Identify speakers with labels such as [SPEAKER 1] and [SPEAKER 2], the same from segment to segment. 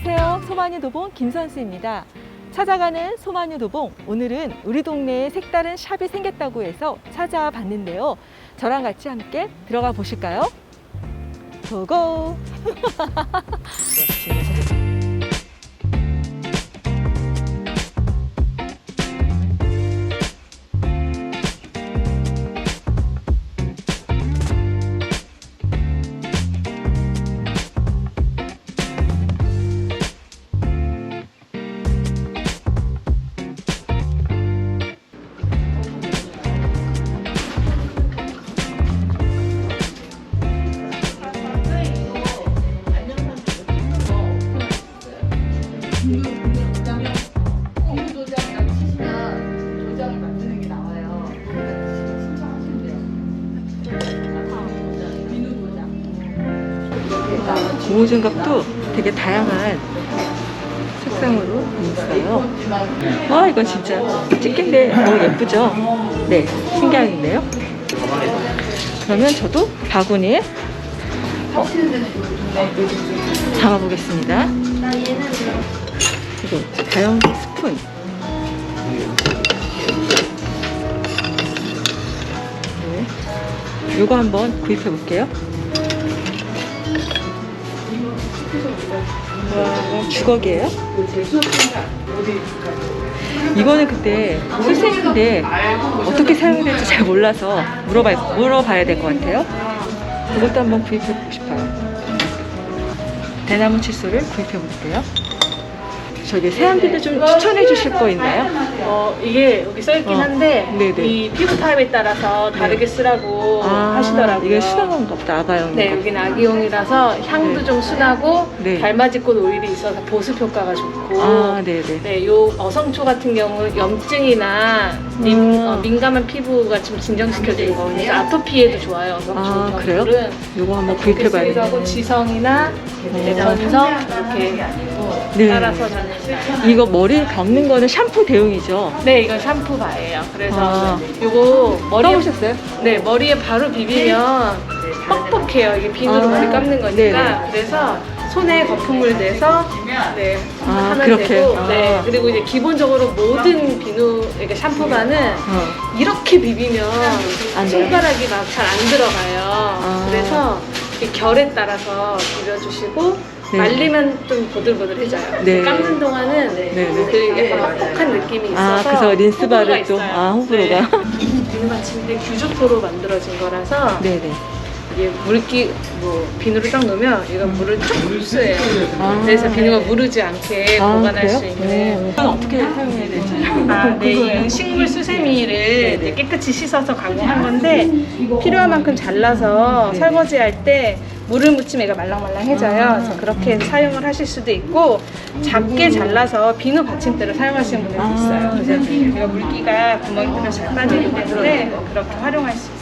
[SPEAKER 1] 안녕하세요. 소마뉴 도봉 김선수입니다. 찾아가는 소마뉴 도봉. 오늘은 우리 동네에 색다른 샵이 생겼다고 해서 찾아와 봤는데요. 저랑 같이 함께 들어가 보실까요? 고고! 고무장갑도 되게 다양한 색상으로 있어요. 와, 이건 진짜 찍힌데 너무 예쁘죠? 네, 신기한데요? 그러면 저도 바구니에 어, 담아보겠습니다. 이거 다용 스푼. 네. 요거 한번 구입해 볼게요. 와, 주걱이에요? 이거는 그때 수세인데 어떻게 사용이 될지 잘 몰라서 물어봐, 물어봐야 될 것 같아요. 이것도 한번 구입해보고 싶어요. 대나무 칫솔을 구입해볼게요. 저기 세안비도 좀 추천해 주실 거 있나요?
[SPEAKER 2] 어, 이게 여기 써있긴
[SPEAKER 1] 어,
[SPEAKER 2] 한데
[SPEAKER 1] 네네.
[SPEAKER 2] 이 피부 타입에 따라서 다르게 쓰라고 하시더라고요.
[SPEAKER 1] 이게 순한 건가 보다, 아가용.
[SPEAKER 2] 네, 여기는 아기용이라서 향도
[SPEAKER 1] 네.
[SPEAKER 2] 좀 순하고
[SPEAKER 1] 네.
[SPEAKER 2] 달맞이 꽃 오일이 있어서 보습 효과가 좋고
[SPEAKER 1] 아, 네네.
[SPEAKER 2] 네, 요 어성초 같은 경우 염증이나 민,
[SPEAKER 1] 음.
[SPEAKER 2] 어, 민감한 피부가 좀 진정시켜주는 거 그래서 아토피에도 좋아요 어성초
[SPEAKER 1] 아, 그래요? 요거 한번 구입해봐야겠네요.
[SPEAKER 2] 지성이나 네, 건성 이렇게
[SPEAKER 1] 네.
[SPEAKER 2] 따라서 저는 써요.
[SPEAKER 1] 이거 머리 감는 거는 샴푸 대용이죠?
[SPEAKER 2] 네, 이건 샴푸 바예요. 그래서
[SPEAKER 1] 아.
[SPEAKER 2] 요거 머리에
[SPEAKER 1] 써보셨어요?
[SPEAKER 2] 네, 머리에 바로 비비면 뻑뻑해요. 이게 비누로
[SPEAKER 1] 아,
[SPEAKER 2] 머리 감는 거니까.
[SPEAKER 1] 네네.
[SPEAKER 2] 그래서 손에 거품물 내서 네,
[SPEAKER 1] 아,
[SPEAKER 2] 하면
[SPEAKER 1] 그렇게?
[SPEAKER 2] 되고
[SPEAKER 1] 아.
[SPEAKER 2] 네, 그리고 이제 기본적으로 모든 비누 이렇게 샴푸바는
[SPEAKER 1] 어.
[SPEAKER 2] 이렇게 비비면
[SPEAKER 1] 안 돼요?
[SPEAKER 2] 손가락이 막 잘 안 들어가요.
[SPEAKER 1] 아.
[SPEAKER 2] 그래서 이 결에 따라서 비벼주시고
[SPEAKER 1] 네.
[SPEAKER 2] 말리면 좀 보들보들해져요.
[SPEAKER 1] 네.
[SPEAKER 2] 감는 동안은
[SPEAKER 1] 네, 네.
[SPEAKER 2] 그 약간 뻑뻑한 느낌이 있어서
[SPEAKER 1] 아, 그래서 린스바를
[SPEAKER 2] 호불호가
[SPEAKER 1] 또,
[SPEAKER 2] 있어요.
[SPEAKER 1] 아, 호불호가.
[SPEAKER 2] 네. 비누 받침대 규조토로 만들어진 거라서
[SPEAKER 1] 네 네.
[SPEAKER 2] 이게 물기 뭐 비누를 딱 넣으면 이건 물을 쭉 흡수해요.
[SPEAKER 1] 아.
[SPEAKER 2] 그래서 비누가 무르지 않게
[SPEAKER 1] 아,
[SPEAKER 2] 보관할
[SPEAKER 1] 그래요?
[SPEAKER 2] 수 있는.
[SPEAKER 1] 네. 이건 어떻게 사용해야 될지.
[SPEAKER 2] 아, 네,
[SPEAKER 1] 그거예요.
[SPEAKER 2] 이 식물 수세미를
[SPEAKER 1] 네네.
[SPEAKER 2] 이제 깨끗이 씻어서 가공한 건데 필요한 만큼 잘라서
[SPEAKER 1] 네.
[SPEAKER 2] 설거지할 때 물을 묻히면 얘가 말랑말랑해져요.
[SPEAKER 1] 아.
[SPEAKER 2] 그래서 그렇게 사용을 하실 수도 있고 작게 잘라서 비누 받침대를 사용하시는 분들도
[SPEAKER 1] 아.
[SPEAKER 2] 있어요. 그래서 얘가 물기가 구멍이 뚫려 잘 빠지기 때문에 그렇게 활용할 수 있어요.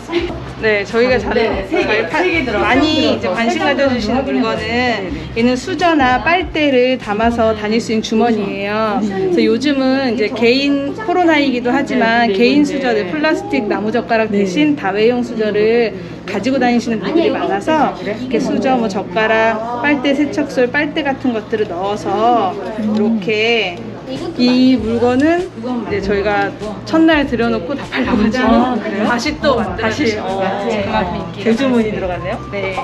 [SPEAKER 2] 네, 저희가 잘, 잘 파- 많이 이제 관심 가져주시는 물건은 얘는 수저나 빨대를 담아서 다닐 수 있는 주머니예요. 그래서 요즘은 이제 개인 코로나이기도 하지만 개인 수저들 플라스틱 나무 젓가락 대신 다회용 수저를 가지고 다니시는 분들이 많아서 이렇게 수저, 뭐 젓가락, 빨대, 세척술, 빨대 같은 것들을 넣어서 이렇게 이 물건은 이제 저희가 첫날 들여놓고 다 팔려가지고 다시 또 만들어주시고 그만큼 인기가
[SPEAKER 1] 대주문이
[SPEAKER 2] 많습니다.
[SPEAKER 1] 들어갔네요?
[SPEAKER 2] 네.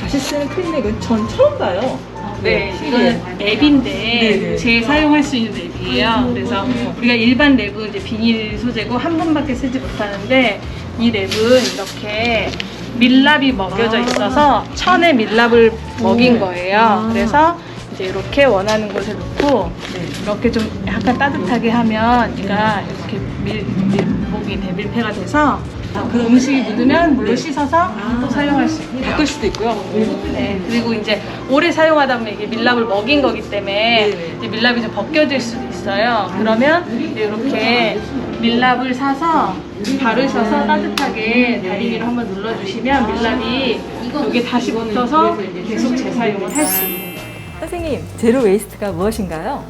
[SPEAKER 1] 다시 쓰는 클리닉은 전 처음 봐요.
[SPEAKER 2] 네,
[SPEAKER 1] 신기해.
[SPEAKER 2] 이거는 앱인데
[SPEAKER 1] 네네.
[SPEAKER 2] 재사용할 수 있는 앱이에요. 그래서 우리가 일반 랩은 이제 비닐 소재고 한 번밖에 쓰지 못하는데 이 랩은 이렇게 밀랍이 먹여져
[SPEAKER 1] 아.
[SPEAKER 2] 있어서 천에 밀랍을 먹인 거예요.
[SPEAKER 1] 아.
[SPEAKER 2] 그래서 이제 이렇게 원하는 곳에 놓고 이렇게 좀 약간 따뜻하게 하면 얘가 이렇게 밀, 밀목이 돼 밀폐가 돼서 그 음식이 묻으면 물로 씻어서 또 사용할 수 있고
[SPEAKER 1] 바꿀 수도 있고요.
[SPEAKER 2] 네, 그리고 이제 오래 사용하다 보면 이게 밀랍을 먹인 거기 때문에. 이제 밀랍이 좀 벗겨질 수도 있어요. 그러면 이렇게 밀랍을 사서 바르셔서 따뜻하게 다리미로 한번 눌러주시면 밀랍이 여기 다시 붙어서 계속 재사용을 할 수 있는.
[SPEAKER 1] 선생님, 제로 웨이스트가 무엇인가요?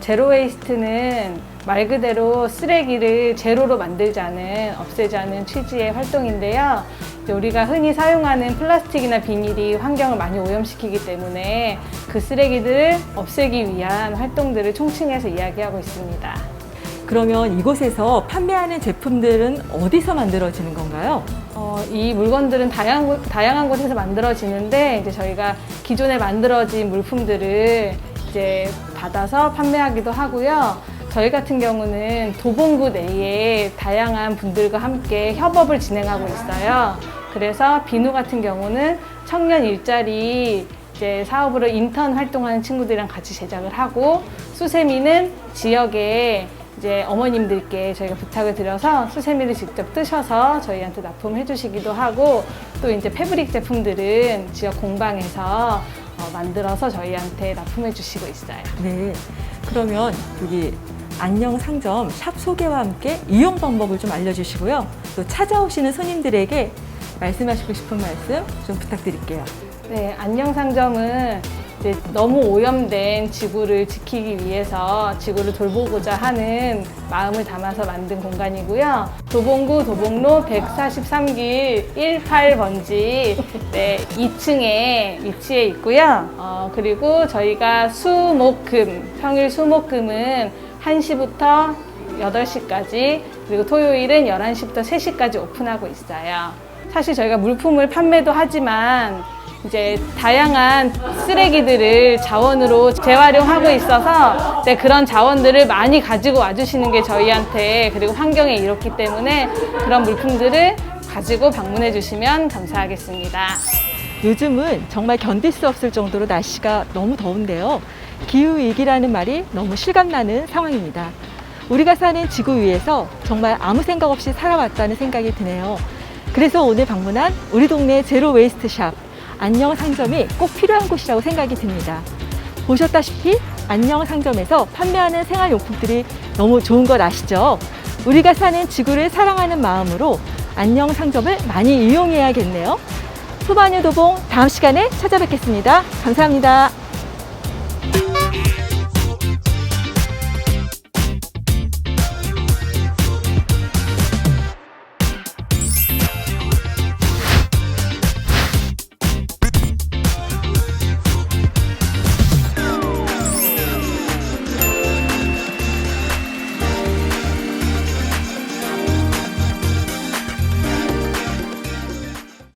[SPEAKER 2] 제로 웨이스트는 말 그대로 쓰레기를 제로로 만들자는 없애자는 취지의 활동인데요. 우리가 흔히 사용하는 플라스틱이나 비닐이 환경을 많이 오염시키기 때문에 그 쓰레기들을 없애기 위한 활동들을 총칭해서 이야기하고 있습니다.
[SPEAKER 1] 그러면 이곳에서 판매하는 제품들은 어디서 만들어지는 건가요?
[SPEAKER 2] 어, 이 물건들은 다양한, 곳- 다양한 곳에서 만들어지는데 이제 저희가 기존에 만들어진 물품들을 이제 받아서 판매하기도 하고요. 저희 같은 경우는 도봉구 내에 다양한 분들과 함께 협업을 진행하고 있어요. 그래서 비누 같은 경우는 청년 일자리 이제 사업으로 인턴 활동하는 친구들이랑 같이 제작을 하고 수세미는 지역에 이제 어머님들께 저희가 부탁을 드려서 수세미를 직접 뜨셔서 저희한테 납품을 해주시기도 하고 또 이제 패브릭 제품들은 지역 공방에서 어, 만들어서 저희한테 납품해 주시고 있어요.
[SPEAKER 1] 네. 그러면 여기 안녕 상점 샵 소개와 함께 이용 방법을 좀 알려주시고요. 또 찾아오시는 손님들에게 말씀하시고 싶은 말씀 좀 부탁드릴게요.
[SPEAKER 2] 네, 안녕 상점은 이제 너무 오염된 지구를 지키기 위해서 지구를 돌보고자 하는 마음을 담아서 만든 공간이고요. 도봉구 도봉로 143길 18번지 네, 2층에 위치해 있고요. 어, 그리고 저희가 수목금, 평일 수목금은 1시부터 8시까지 그리고 토요일은 11시부터 3시까지 오픈하고 있어요. 사실 저희가 물품을 판매도 하지만 이제 다양한 쓰레기들을 자원으로 재활용하고 있어서 네, 그런 자원들을 많이 가지고 와주시는 게 저희한테 그리고 환경에 이롭기 때문에 그런 물품들을 가지고 방문해 주시면 감사하겠습니다.
[SPEAKER 1] 요즘은 정말 견딜 수 없을 정도로 날씨가 너무 더운데요. 기후위기라는 말이 너무 실감나는 상황입니다. 우리가 사는 지구 위에서 정말 아무 생각 없이 살아왔다는 생각이 드네요. 그래서 오늘 방문한 우리 동네 제로 웨이스트 샵 안녕 상점이 꼭 필요한 곳이라고 생각이 듭니다. 보셨다시피 안녕 상점에서 판매하는 생활용품들이 너무 좋은 것 아시죠? 우리가 사는 지구를 사랑하는 마음으로 안녕 상점을 많이 이용해야겠네요. 소바뉴 도봉 다음 시간에 찾아뵙겠습니다. 감사합니다.